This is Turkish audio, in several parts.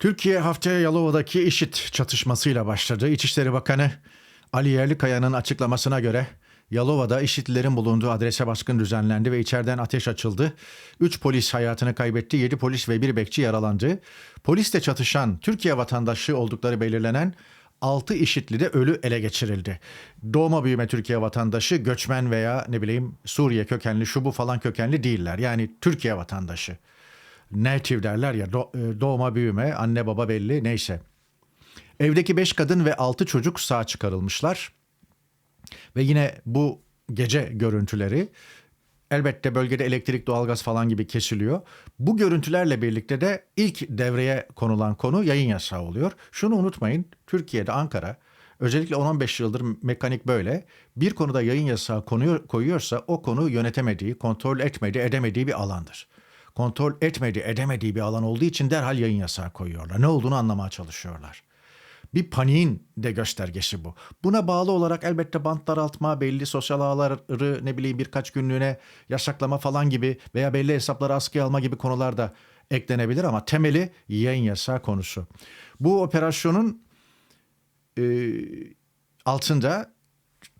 Türkiye haftaya Yalova'daki IŞİD çatışmasıyla başladı. İçişleri Bakanı Ali Yerlikaya'nın açıklamasına göre Yalova'da IŞİD'lilerin bulunduğu adrese baskın düzenlendi ve içeriden ateş açıldı. 3 polis hayatını kaybetti, 7 polis ve bir bekçi yaralandı. Polisle çatışan Türkiye vatandaşı oldukları belirlenen 6 IŞİD'li de ölü ele geçirildi. Doğma büyüme Türkiye vatandaşı, göçmen veya ne bileyim Suriye kökenli, şu bu falan kökenli değiller. Yani Türkiye vatandaşı. Native derler ya e, doğma büyüme anne baba belli neyse. Evdeki 5 kadın ve 6 çocuk sağ çıkarılmışlar. Ve yine bu gece görüntüleri elbette bölgede elektrik, doğalgaz falan gibi kesiliyor. Bu görüntülerle birlikte de ilk devreye konulan konu yayın yasağı oluyor. Şunu unutmayın Türkiye'de Ankara özellikle 10-15 yıldır mekanik böyle bir konuda yayın yasağı konuyor, koyuyorsa o konu yönetemediği, kontrol etmediği, edemediği bir alandır. Kontrol etmediği, edemediği bir alan olduğu için derhal yayın yasağı koyuyorlar. Ne olduğunu anlamaya çalışıyorlar. Bir paniğin de göstergesi bu. Buna bağlı olarak elbette bant daraltma, belli sosyal ağları ne bileyim birkaç günlüğüne yasaklama falan gibi veya belli hesapları askıya alma gibi konular da eklenebilir ama temeli yayın yasağı konusu. Bu operasyonun e, altında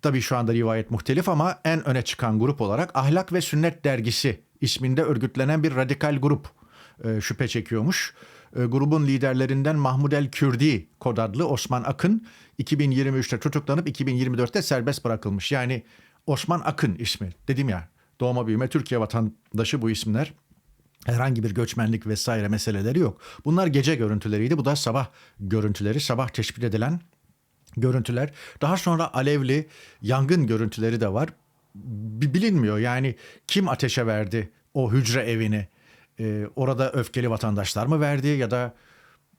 tabii şu anda rivayet muhtelif ama en öne çıkan grup olarak Ahlak ve Sünnet Dergisi isminde örgütlenen bir radikal grup e, şüphe çekiyormuş. E, grubun liderlerinden Mahmud El Kürdi kod adlı Osman Akın 2023'te tutuklanıp 2024'te serbest bırakılmış. Yani Osman Akın ismi dedim ya doğma büyüme Türkiye vatandaşı bu isimler. Herhangi bir göçmenlik vesaire meseleleri yok. Bunlar gece görüntüleriydi. Bu da sabah görüntüleri, sabah tespit edilen görüntüler. Daha sonra alevli yangın görüntüleri de var. Bi- Bilinmiyor yani kim ateşe verdi o hücre evini? Ee, orada öfkeli vatandaşlar mı verdi ya da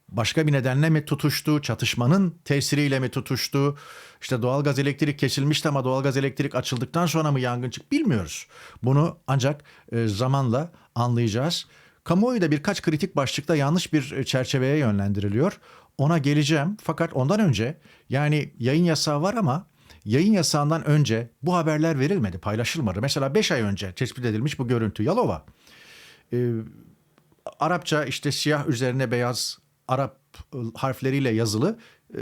başka bir nedenle mi tutuştu? Çatışmanın tesiriyle mi tutuştu? İşte doğalgaz elektrik kesilmişti ama doğalgaz elektrik açıldıktan sonra mı yangın çıktı bilmiyoruz. Bunu ancak e, zamanla anlayacağız. Kamuoyu da birkaç kritik başlıkta yanlış bir e, çerçeveye yönlendiriliyor. Ona geleceğim fakat ondan önce yani yayın yasağı var ama yayın yasağından önce bu haberler verilmedi, paylaşılmadı. Mesela 5 ay önce tespit edilmiş bu görüntü Yalova. Ee, Arapça işte siyah üzerine beyaz Arap e, harfleriyle yazılı e,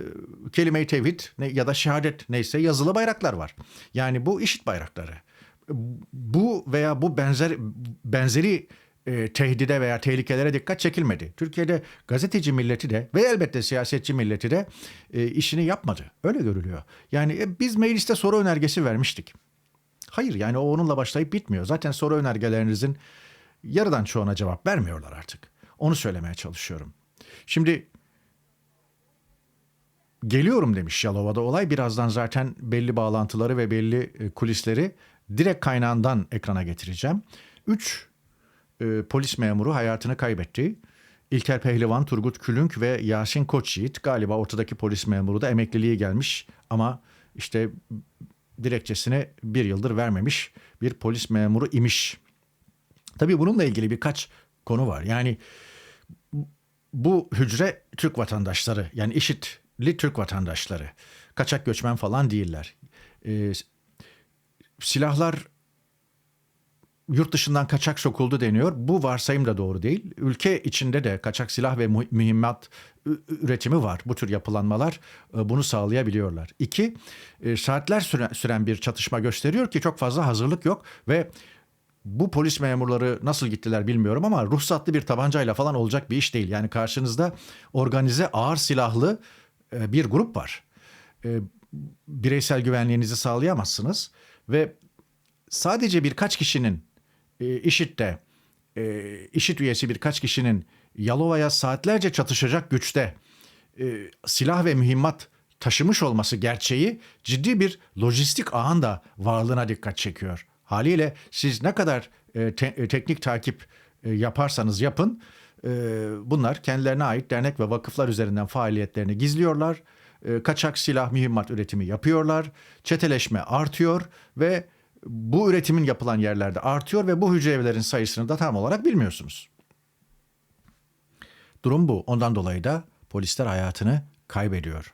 kelime-i tevhid ne, ya da şehadet neyse yazılı bayraklar var. Yani bu işit bayrakları. Bu veya bu benzer benzeri e, tehdide veya tehlikelere dikkat çekilmedi. Türkiye'de gazeteci milleti de ve elbette siyasetçi milleti de e, işini yapmadı. Öyle görülüyor. Yani e, biz mecliste soru önergesi vermiştik. Hayır yani o onunla başlayıp bitmiyor. Zaten soru önergelerinizin yarıdan çoğuna cevap vermiyorlar artık. Onu söylemeye çalışıyorum. Şimdi geliyorum demiş Yalova'da olay. Birazdan zaten belli bağlantıları ve belli e, kulisleri direkt kaynağından ekrana getireceğim. Üç e, polis memuru hayatını kaybetti. İlker Pehlivan, Turgut Külünk ve Yasin Koçyiğit galiba ortadaki polis memuru da emekliliğe gelmiş ama işte dilekçesini bir yıldır vermemiş bir polis memuru imiş. Tabii bununla ilgili birkaç konu var. Yani bu hücre Türk vatandaşları yani IŞİD'li Türk vatandaşları. Kaçak göçmen falan değiller. Ee, silahlar yurt dışından kaçak sokuldu deniyor. Bu varsayım da doğru değil. Ülke içinde de kaçak silah ve mühimmat üretimi var. Bu tür yapılanmalar e, bunu sağlayabiliyorlar. İki, e, saatler süren, bir çatışma gösteriyor ki çok fazla hazırlık yok ve bu polis memurları nasıl gittiler bilmiyorum ama ruhsatlı bir tabancayla falan olacak bir iş değil. Yani karşınızda organize ağır silahlı e, bir grup var. Bireysel güvenliğinizi sağlayamazsınız ve sadece birkaç kişinin IŞİD'de e, IŞİD üyesi birkaç kişinin Yalova'ya saatlerce çatışacak güçte e, silah ve mühimmat taşımış olması gerçeği ciddi bir lojistik ağın da varlığına dikkat çekiyor. Haliyle siz ne kadar e, e, teknik takip yaparsanız yapın bunlar kendilerine ait dernek ve vakıflar üzerinden faaliyetlerini gizliyorlar. Kaçak silah mühimmat üretimi yapıyorlar. Çeteleşme artıyor ve bu üretimin yapılan yerlerde artıyor ve bu hücre evlerin sayısını da tam olarak bilmiyorsunuz. Durum bu. Ondan dolayı da polisler hayatını kaybediyor.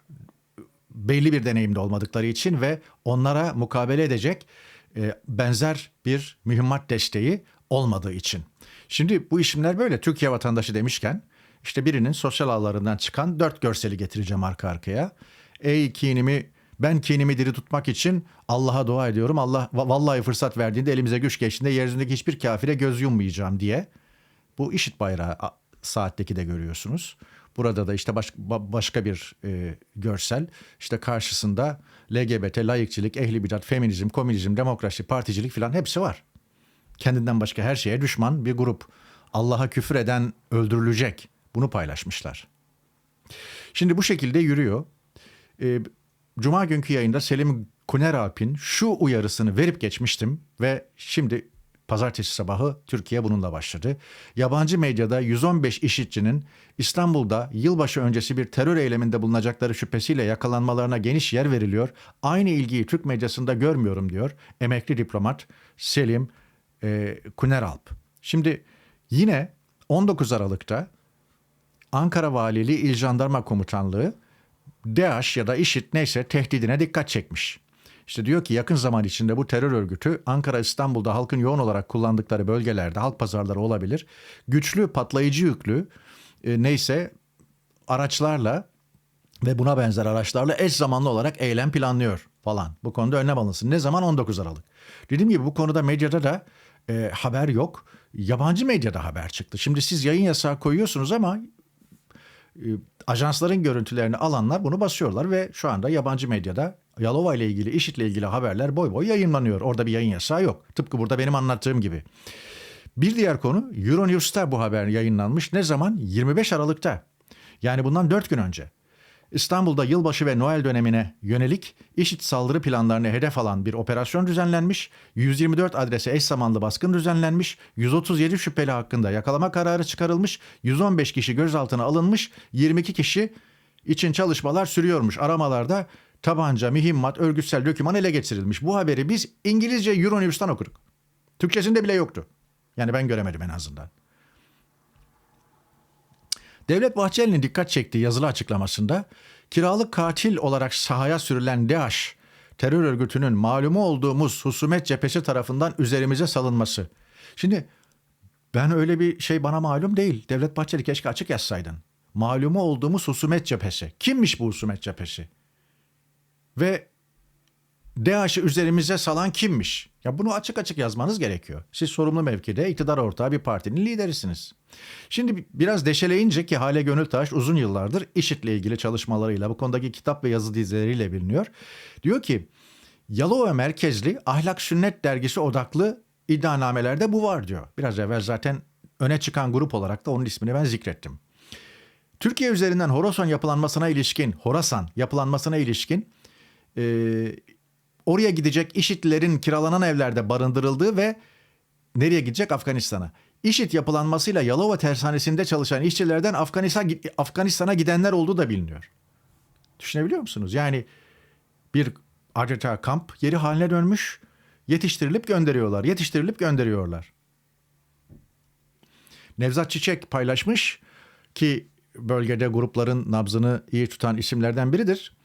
Belli bir deneyimde olmadıkları için ve onlara mukabele edecek e, benzer bir mühimmat desteği olmadığı için. Şimdi bu isimler böyle Türkiye vatandaşı demişken İşte birinin sosyal ağlarından çıkan dört görseli getireceğim arka arkaya. Ey kinimi ben kinimi diri tutmak için Allah'a dua ediyorum. Allah va- vallahi fırsat verdiğinde elimize güç geçtiğinde yeryüzündeki hiçbir kafire göz yummayacağım diye. Bu işit bayrağı saatteki de görüyorsunuz. Burada da işte baş- ba- başka bir e, görsel. İşte karşısında LGBT, layıkçılık, ehli bidat, feminizm, komünizm, demokrasi, particilik filan hepsi var. Kendinden başka her şeye düşman bir grup. Allah'a küfür eden öldürülecek. Bunu paylaşmışlar. Şimdi bu şekilde yürüyor. Ee, Cuma günkü yayında Selim Kuneralp'in şu uyarısını verip geçmiştim ve şimdi pazartesi sabahı Türkiye bununla başladı. Yabancı medyada 115 işitçinin İstanbul'da yılbaşı öncesi bir terör eyleminde bulunacakları şüphesiyle yakalanmalarına geniş yer veriliyor. Aynı ilgiyi Türk medyasında görmüyorum diyor emekli diplomat Selim e, Kuneralp. Şimdi yine 19 Aralık'ta Ankara Valiliği İl Jandarma Komutanlığı DAEŞ ya da IŞİD neyse tehdidine dikkat çekmiş. İşte diyor ki yakın zaman içinde bu terör örgütü Ankara İstanbul'da halkın yoğun olarak kullandıkları bölgelerde halk pazarları olabilir. Güçlü patlayıcı yüklü e, neyse araçlarla ve buna benzer araçlarla eş zamanlı olarak eylem planlıyor falan. Bu konuda önlem alınsın. Ne zaman? 19 Aralık. Dediğim gibi bu konuda medyada da e, haber yok. Yabancı medyada haber çıktı. Şimdi siz yayın yasağı koyuyorsunuz ama ajansların görüntülerini alanlar bunu basıyorlar ve şu anda yabancı medyada Yalova ile ilgili, IŞİD'le ilgili haberler boy boy yayınlanıyor. Orada bir yayın yasağı yok. Tıpkı burada benim anlattığım gibi. Bir diğer konu Euronews'ta bu haber yayınlanmış. Ne zaman? 25 Aralık'ta. Yani bundan 4 gün önce. İstanbul'da yılbaşı ve Noel dönemine yönelik IŞİD saldırı planlarını hedef alan bir operasyon düzenlenmiş, 124 adrese eş zamanlı baskın düzenlenmiş, 137 şüpheli hakkında yakalama kararı çıkarılmış, 115 kişi gözaltına alınmış, 22 kişi için çalışmalar sürüyormuş. Aramalarda tabanca, mühimmat, örgütsel doküman ele geçirilmiş. Bu haberi biz İngilizce Euronews'tan okuduk. Türkçesinde bile yoktu. Yani ben göremedim en azından. Devlet Bahçeli'nin dikkat çektiği yazılı açıklamasında kiralık katil olarak sahaya sürülen DAEŞ terör örgütünün malumu olduğumuz husumet cephesi tarafından üzerimize salınması. Şimdi ben öyle bir şey bana malum değil. Devlet Bahçeli keşke açık yazsaydın. Malumu olduğumuz husumet cephesi. Kimmiş bu husumet cephesi? Ve DAEŞ'i üzerimize salan kimmiş? Ya bunu açık açık yazmanız gerekiyor. Siz sorumlu mevkide iktidar ortağı bir partinin liderisiniz. Şimdi biraz deşeleyince ki Hale Gönültaş uzun yıllardır IŞİD'le ilgili çalışmalarıyla bu konudaki kitap ve yazı dizileriyle biliniyor. Diyor ki Yalova merkezli Ahlak Sünnet dergisi odaklı iddianamelerde bu var diyor. Biraz evvel zaten öne çıkan grup olarak da onun ismini ben zikrettim. Türkiye üzerinden Horasan yapılanmasına ilişkin, Horasan yapılanmasına ilişkin e, oraya gidecek IŞİD'lilerin kiralanan evlerde barındırıldığı ve nereye gidecek? Afganistan'a. IŞİD yapılanmasıyla Yalova tersanesinde çalışan işçilerden Afganistan, Afganistan'a gidenler olduğu da biliniyor. Düşünebiliyor musunuz? Yani bir adeta kamp yeri haline dönmüş, yetiştirilip gönderiyorlar, yetiştirilip gönderiyorlar. Nevzat Çiçek paylaşmış ki bölgede grupların nabzını iyi tutan isimlerden biridir.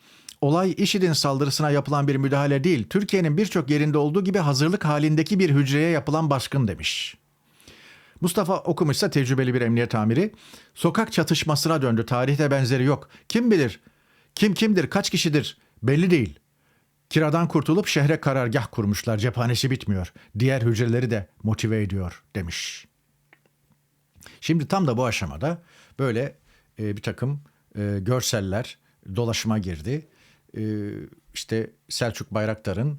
Olay IŞİD'in saldırısına yapılan bir müdahale değil, Türkiye'nin birçok yerinde olduğu gibi hazırlık halindeki bir hücreye yapılan baskın demiş. Mustafa okumuşsa tecrübeli bir emniyet amiri. Sokak çatışmasına döndü. Tarihte benzeri yok. Kim bilir? Kim kimdir? Kaç kişidir? Belli değil. Kiradan kurtulup şehre karargah kurmuşlar. Cephanesi bitmiyor. Diğer hücreleri de motive ediyor demiş. Şimdi tam da bu aşamada böyle e, bir takım e, görseller dolaşıma girdi. E, işte Selçuk Bayraktar'ın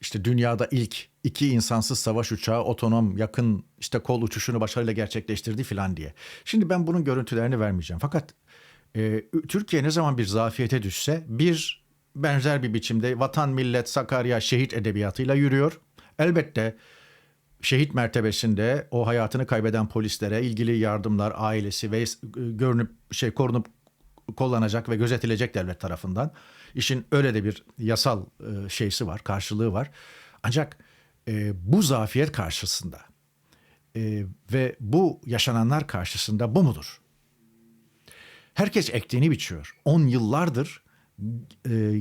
işte dünyada ilk iki insansız savaş uçağı otonom yakın işte kol uçuşunu başarıyla gerçekleştirdi filan diye. Şimdi ben bunun görüntülerini vermeyeceğim. Fakat e, Türkiye ne zaman bir zafiyete düşse bir benzer bir biçimde vatan millet Sakarya şehit edebiyatıyla yürüyor. Elbette şehit mertebesinde o hayatını kaybeden polislere ilgili yardımlar ailesi ve görünüp şey korunup kullanacak ve gözetilecek devlet tarafından. İşin öyle de bir yasal e, şeysi var, karşılığı var. Ancak e, bu zafiyet karşısında e, ve bu yaşananlar karşısında bu mudur? Herkes ektiğini biçiyor. On yıllardır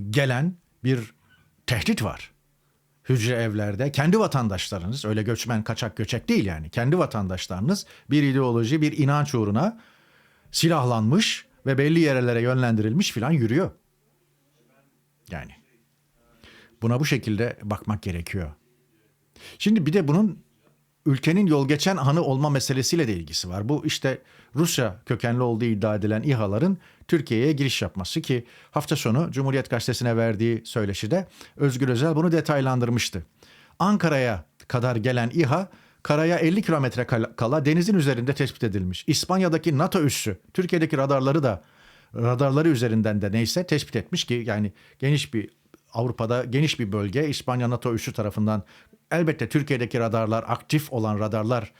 gelen bir tehdit var. Hücre evlerde kendi vatandaşlarınız öyle göçmen kaçak göçek değil yani kendi vatandaşlarınız bir ideoloji bir inanç uğruna silahlanmış ve belli yerlere yönlendirilmiş filan yürüyor. Yani buna bu şekilde bakmak gerekiyor. Şimdi bir de bunun ülkenin yol geçen hanı olma meselesiyle de ilgisi var. Bu işte Rusya kökenli olduğu iddia edilen İHA'ların Türkiye'ye giriş yapması ki hafta sonu Cumhuriyet Gazetesi'ne verdiği söyleşide Özgür Özel bunu detaylandırmıştı. Ankara'ya kadar gelen İHA karaya 50 kilometre kala- denizin üzerinde tespit edilmiş. İspanya'daki NATO üssü Türkiye'deki radarları da radarları üzerinden de neyse tespit etmiş ki yani geniş bir Avrupa'da geniş bir bölge İspanya NATO üssü tarafından elbette Türkiye'deki radarlar aktif olan radarlar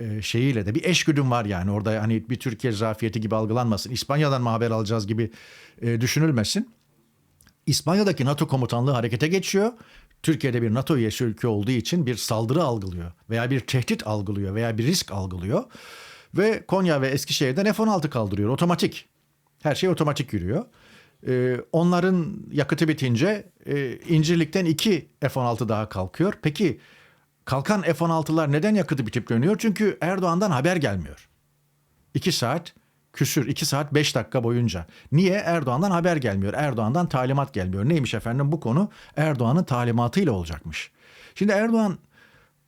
e, şeyiyle de bir eşgüdüm var yani orada hani bir Türkiye zafiyeti gibi algılanmasın. İspanya'dan mı haber alacağız gibi e, düşünülmesin. İspanya'daki NATO komutanlığı harekete geçiyor. Türkiye'de bir NATO üyesi ülke olduğu için bir saldırı algılıyor veya bir tehdit algılıyor veya bir risk algılıyor. Ve Konya ve Eskişehir'den F-16 kaldırıyor otomatik. Her şey otomatik yürüyor. Ee, onların yakıtı bitince e, İncirlik'ten iki F-16 daha kalkıyor. Peki kalkan F-16'lar neden yakıtı bitip dönüyor? Çünkü Erdoğan'dan haber gelmiyor. 2 saat küsür 2 saat 5 dakika boyunca. Niye? Erdoğan'dan haber gelmiyor. Erdoğan'dan talimat gelmiyor. Neymiş efendim bu konu? Erdoğan'ın talimatıyla olacakmış. Şimdi Erdoğan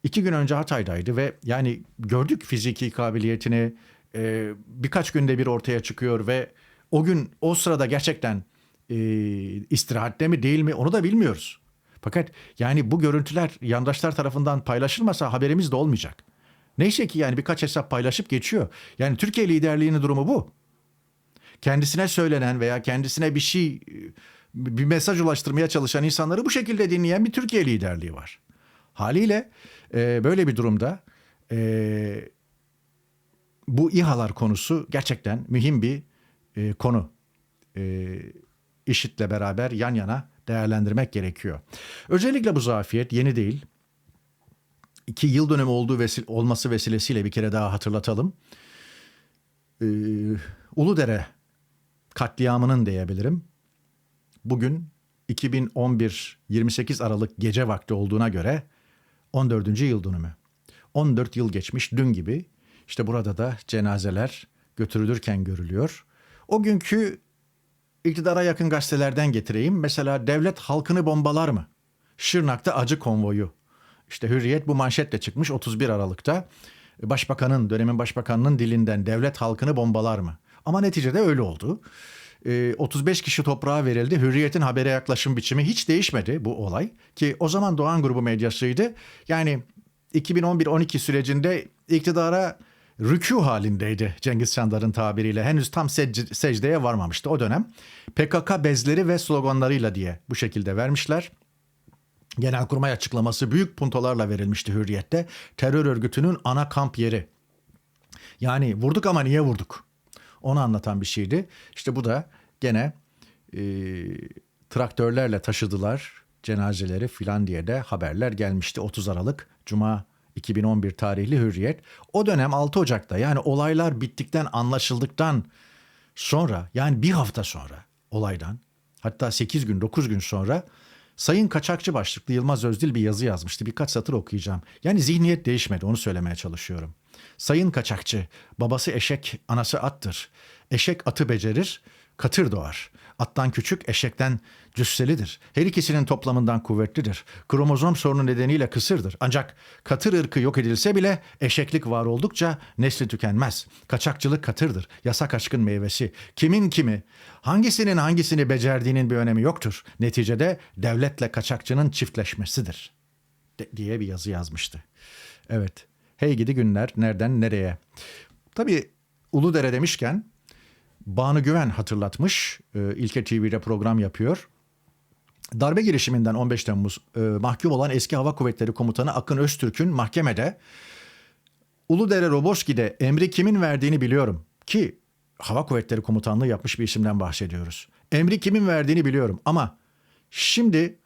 iki gün önce Hatay'daydı ve yani gördük fiziki kabiliyetini e, birkaç günde bir ortaya çıkıyor ve o gün o sırada gerçekten e, istirahatte mi değil mi onu da bilmiyoruz. Fakat yani bu görüntüler yandaşlar tarafından paylaşılmasa haberimiz de olmayacak. Neyse ki yani birkaç hesap paylaşıp geçiyor. Yani Türkiye liderliğinin durumu bu. Kendisine söylenen veya kendisine bir şey bir mesaj ulaştırmaya çalışan insanları bu şekilde dinleyen bir Türkiye liderliği var. Haliyle e, böyle bir durumda e, bu İHA'lar konusu gerçekten mühim bir e, konu. E, IŞİD'le beraber yan yana değerlendirmek gerekiyor. Özellikle bu zafiyet yeni değil. İki yıl dönemi olduğu vesil olması vesilesiyle bir kere daha hatırlatalım. Ee, Uludere katliamının diyebilirim. Bugün 2011 28 Aralık gece vakti olduğuna göre 14. yıl dönümü. 14 yıl geçmiş dün gibi. İşte burada da cenazeler götürülürken görülüyor. O günkü iktidara yakın gazetelerden getireyim. Mesela devlet halkını bombalar mı? Şırnak'ta acı konvoyu. İşte Hürriyet bu manşetle çıkmış 31 Aralık'ta. Başbakanın, dönemin başbakanının dilinden devlet halkını bombalar mı? Ama neticede öyle oldu. Ee, 35 kişi toprağa verildi. Hürriyet'in habere yaklaşım biçimi hiç değişmedi bu olay. Ki o zaman Doğan grubu medyasıydı. Yani 2011-12 sürecinde iktidara rükû halindeydi Cengiz Çandar'ın tabiriyle. Henüz tam sec- secdeye varmamıştı o dönem. PKK bezleri ve sloganlarıyla diye bu şekilde vermişler. Genelkurmay açıklaması büyük puntolarla verilmişti Hürriyet'te. Terör örgütünün ana kamp yeri. Yani vurduk ama niye vurduk? Onu anlatan bir şeydi. İşte bu da gene e, traktörlerle taşıdılar cenazeleri filan diye de haberler gelmişti. 30 Aralık Cuma 2011 tarihli Hürriyet. O dönem 6 Ocak'ta yani olaylar bittikten anlaşıldıktan sonra yani bir hafta sonra olaydan hatta 8 gün 9 gün sonra Sayın Kaçakçı başlıklı Yılmaz Özdil bir yazı yazmıştı. Birkaç satır okuyacağım. Yani zihniyet değişmedi onu söylemeye çalışıyorum. Sayın Kaçakçı, babası eşek, anası attır. Eşek atı becerir, katır doğar. Attan küçük, eşekten cüsselidir. Her ikisinin toplamından kuvvetlidir. Kromozom sorunu nedeniyle kısırdır. Ancak katır ırkı yok edilse bile eşeklik var oldukça nesli tükenmez. Kaçakçılık katırdır. Yasak aşkın meyvesi. Kimin kimi, hangisinin hangisini becerdiğinin bir önemi yoktur. Neticede devletle kaçakçının çiftleşmesidir. De- diye bir yazı yazmıştı. Evet. Hey gidi günler nereden nereye. Tabii Uludere demişken Banu Güven hatırlatmış. Ee, İlke TV'de program yapıyor. Darbe girişiminden 15 Temmuz e, mahkum olan eski Hava Kuvvetleri Komutanı Akın Öztürk'ün mahkemede Uludere Roboski'de emri kimin verdiğini biliyorum ki Hava Kuvvetleri Komutanlığı yapmış bir isimden bahsediyoruz. Emri kimin verdiğini biliyorum ama şimdi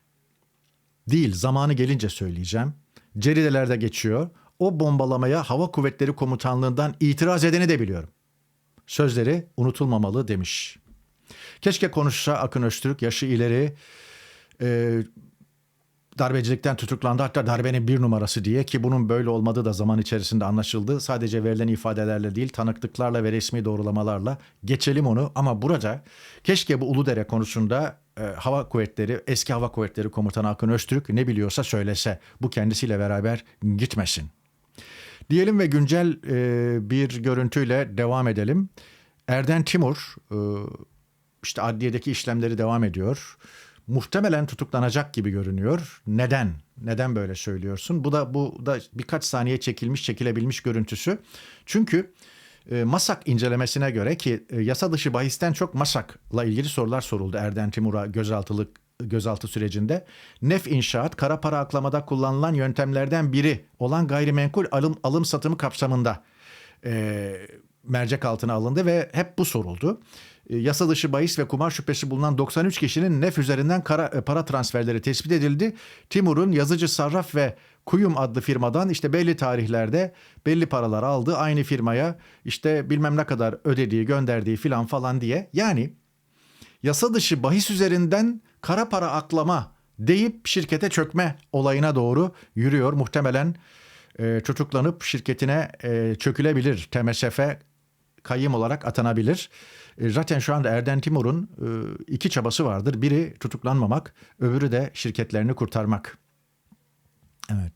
değil zamanı gelince söyleyeceğim. Ceridelerde geçiyor. O bombalamaya Hava Kuvvetleri Komutanlığından itiraz edeni de biliyorum. Sözleri unutulmamalı demiş. Keşke konuşsa Akın Öztürk yaşı ileri. Ee, darbecilikten tutuklandı. Hatta darbenin bir numarası diye ki bunun böyle olmadığı da zaman içerisinde anlaşıldı. Sadece verilen ifadelerle değil tanıklıklarla ve resmi doğrulamalarla geçelim onu. Ama burada keşke bu Uludere konusunda e, hava kuvvetleri, eski hava kuvvetleri komutanı Akın Öztürk ne biliyorsa söylese. Bu kendisiyle beraber gitmesin. Diyelim ve güncel e, bir görüntüyle devam edelim. Erden Timur e, işte adliyedeki işlemleri devam ediyor. Muhtemelen tutuklanacak gibi görünüyor. Neden? Neden böyle söylüyorsun? Bu da bu da birkaç saniye çekilmiş, çekilebilmiş görüntüsü. Çünkü e, Masak incelemesine göre ki e, yasa dışı bahisten çok Masak'la ilgili sorular soruldu Erden Timur'a gözaltılık gözaltı sürecinde. Nef inşaat kara para aklamada kullanılan yöntemlerden biri olan gayrimenkul alım alım satımı kapsamında e, mercek altına alındı ve hep bu soruldu. E, yasa dışı bahis ve kumar şüphesi bulunan 93 kişinin nef üzerinden kara, e, para transferleri tespit edildi. Timur'un yazıcı sarraf ve Kuyum adlı firmadan işte belli tarihlerde belli paralar aldı. Aynı firmaya işte bilmem ne kadar ödediği, gönderdiği filan falan diye. Yani yasa dışı bahis üzerinden kara para aklama deyip şirkete çökme olayına doğru yürüyor. Muhtemelen e, tutuklanıp şirketine e, çökülebilir. TMSF'e kayyım olarak atanabilir. E, zaten şu anda Erden Timur'un e, iki çabası vardır. Biri tutuklanmamak, öbürü de şirketlerini kurtarmak. Evet.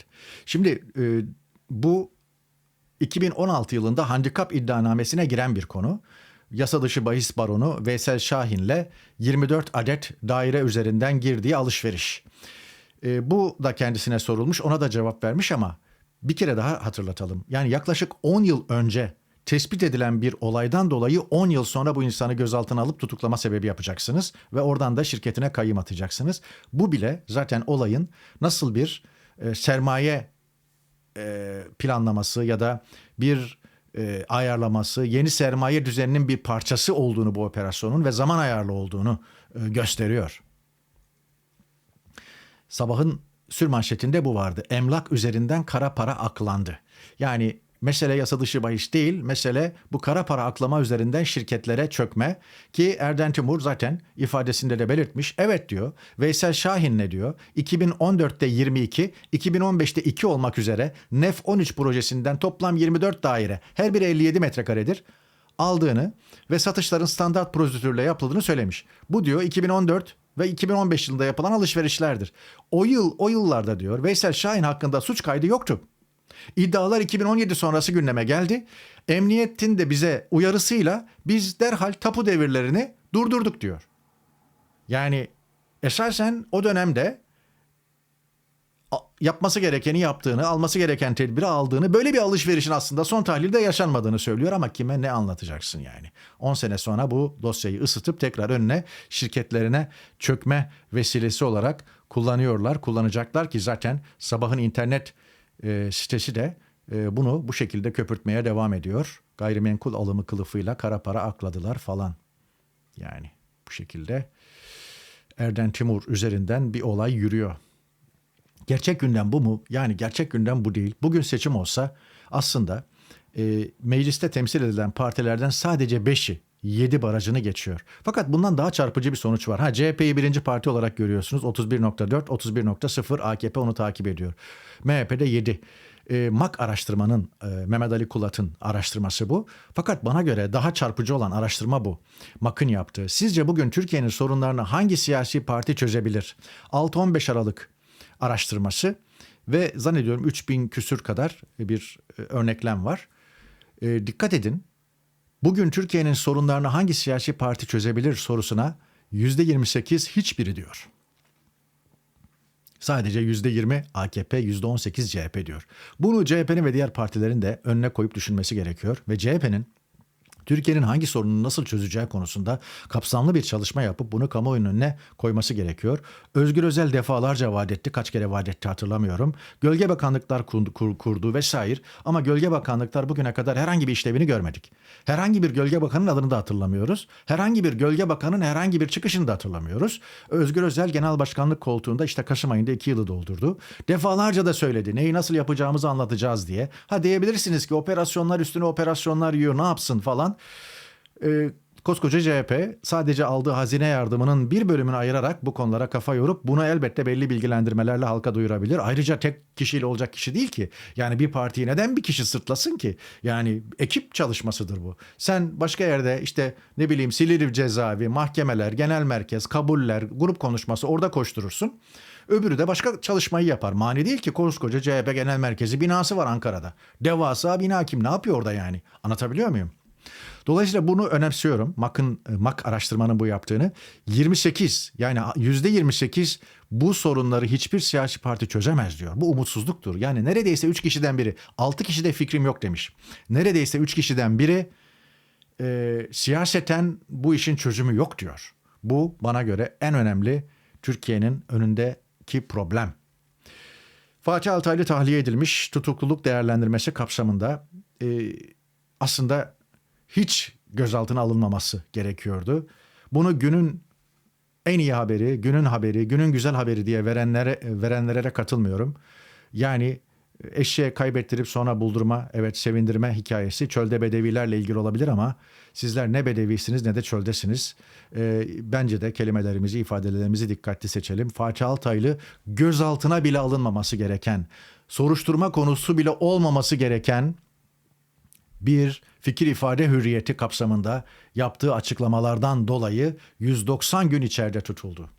Şimdi e, bu 2016 yılında handikap iddianamesine giren bir konu. Yasa dışı bahis baronu Veysel Şahin'le 24 adet daire üzerinden girdiği alışveriş. E, bu da kendisine sorulmuş, ona da cevap vermiş ama bir kere daha hatırlatalım. Yani yaklaşık 10 yıl önce tespit edilen bir olaydan dolayı 10 yıl sonra bu insanı gözaltına alıp tutuklama sebebi yapacaksınız ve oradan da şirketine kayyım atacaksınız. Bu bile zaten olayın nasıl bir e, sermaye e, planlaması ya da bir e, ayarlaması, yeni sermaye düzeninin bir parçası olduğunu bu operasyonun ve zaman ayarlı olduğunu e, gösteriyor. Sabahın sürmanşetinde bu vardı. Emlak üzerinden kara para aklandı. Yani mesele yasa dışı bahis değil, mesele bu kara para aklama üzerinden şirketlere çökme ki Erden Timur zaten ifadesinde de belirtmiş. Evet diyor. Veysel Şahin ne diyor? 2014'te 22, 2015'te 2 olmak üzere NEF 13 projesinden toplam 24 daire, her biri 57 metrekaredir aldığını ve satışların standart prosedürle yapıldığını söylemiş. Bu diyor 2014 ve 2015 yılında yapılan alışverişlerdir. O yıl o yıllarda diyor Veysel Şahin hakkında suç kaydı yoktu. İddialar 2017 sonrası gündeme geldi. Emniyetin de bize uyarısıyla biz derhal tapu devirlerini durdurduk diyor. Yani esasen o dönemde yapması gerekeni yaptığını, alması gereken tedbiri aldığını, böyle bir alışverişin aslında son tahlilde yaşanmadığını söylüyor ama kime ne anlatacaksın yani? 10 sene sonra bu dosyayı ısıtıp tekrar önüne şirketlerine çökme vesilesi olarak kullanıyorlar, kullanacaklar ki zaten sabahın internet e, sitesi de e, bunu bu şekilde köpürtmeye devam ediyor. Gayrimenkul alımı kılıfıyla kara para akladılar falan. Yani bu şekilde Erden Timur üzerinden bir olay yürüyor. Gerçek gündem bu mu? Yani gerçek gündem bu değil. Bugün seçim olsa aslında e, mecliste temsil edilen partilerden sadece 5'i 7 barajını geçiyor. Fakat bundan daha çarpıcı bir sonuç var. Ha CHP'yi birinci parti olarak görüyorsunuz. 31.4, 31.0 AKP onu takip ediyor. MHP'de 7. E, MAK araştırmanın, e, Mehmet Ali Kulat'ın araştırması bu. Fakat bana göre daha çarpıcı olan araştırma bu. MAK'ın yaptığı. Sizce bugün Türkiye'nin sorunlarını hangi siyasi parti çözebilir? 6-15 Aralık araştırması ve zannediyorum 3000 küsür kadar bir e, örneklem var. E, dikkat edin Bugün Türkiye'nin sorunlarını hangi siyasi parti çözebilir sorusuna %28 hiçbiri diyor. Sadece %20 AKP, %18 CHP diyor. Bunu CHP'nin ve diğer partilerin de önüne koyup düşünmesi gerekiyor ve CHP'nin Türkiye'nin hangi sorununu nasıl çözeceği konusunda kapsamlı bir çalışma yapıp bunu kamuoyunun önüne koyması gerekiyor. Özgür Özel defalarca vaat etti, kaç kere vaat etti hatırlamıyorum. Gölge bakanlıklar kurdu, kur, kurdu vesaire ama gölge bakanlıklar bugüne kadar herhangi bir işlevini görmedik. Herhangi bir gölge bakanın adını da hatırlamıyoruz. Herhangi bir gölge bakanın herhangi bir çıkışını da hatırlamıyoruz. Özgür Özel genel başkanlık koltuğunda işte Kasım ayında iki yılı doldurdu. Defalarca da söyledi neyi nasıl yapacağımızı anlatacağız diye. Ha diyebilirsiniz ki operasyonlar üstüne operasyonlar yiyor ne yapsın falan. Ee, Koskoca CHP sadece aldığı hazine yardımının bir bölümünü ayırarak bu konulara kafa yorup bunu elbette belli bilgilendirmelerle halka duyurabilir. Ayrıca tek kişiyle olacak kişi değil ki. Yani bir partiyi neden bir kişi sırtlasın ki? Yani ekip çalışmasıdır bu. Sen başka yerde işte ne bileyim Silivri cezaevi, mahkemeler, genel merkez, kabuller, grup konuşması orada koşturursun. Öbürü de başka çalışmayı yapar. Mani değil ki koskoca CHP Genel Merkezi binası var Ankara'da. Devasa bina kim ne yapıyor orada yani? Anlatabiliyor muyum? Dolayısıyla bunu önemsiyorum. MAK'ın MAK araştırmanın bu yaptığını. 28 yani yüzde 28 bu sorunları hiçbir siyasi parti çözemez diyor. Bu umutsuzluktur. Yani neredeyse 3 kişiden biri 6 kişide fikrim yok demiş. Neredeyse 3 kişiden biri e, siyaseten bu işin çözümü yok diyor. Bu bana göre en önemli Türkiye'nin önündeki problem. Fatih Altaylı tahliye edilmiş tutukluluk değerlendirmesi kapsamında e, aslında hiç gözaltına alınmaması gerekiyordu. Bunu günün en iyi haberi, günün haberi, günün güzel haberi diye verenlere verenlere katılmıyorum. Yani eşeğe kaybettirip sonra buldurma, evet sevindirme hikayesi çölde bedevilerle ilgili olabilir ama sizler ne bedevisiniz ne de çöldesiniz. Ee, bence de kelimelerimizi, ifadelerimizi dikkatli seçelim. Fatih Altaylı gözaltına bile alınmaması gereken, soruşturma konusu bile olmaması gereken bir fikir ifade hürriyeti kapsamında yaptığı açıklamalardan dolayı 190 gün içeride tutuldu.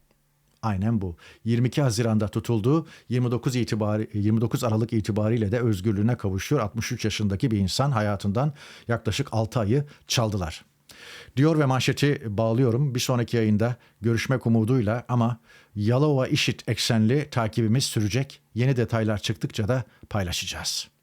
Aynen bu. 22 Haziran'da tutuldu. 29 itibarı 29 Aralık itibariyle de özgürlüğüne kavuşuyor. 63 yaşındaki bir insan hayatından yaklaşık 6 ayı çaldılar. Diyor ve manşeti bağlıyorum. Bir sonraki yayında görüşmek umuduyla ama Yalova İşit eksenli takibimiz sürecek. Yeni detaylar çıktıkça da paylaşacağız.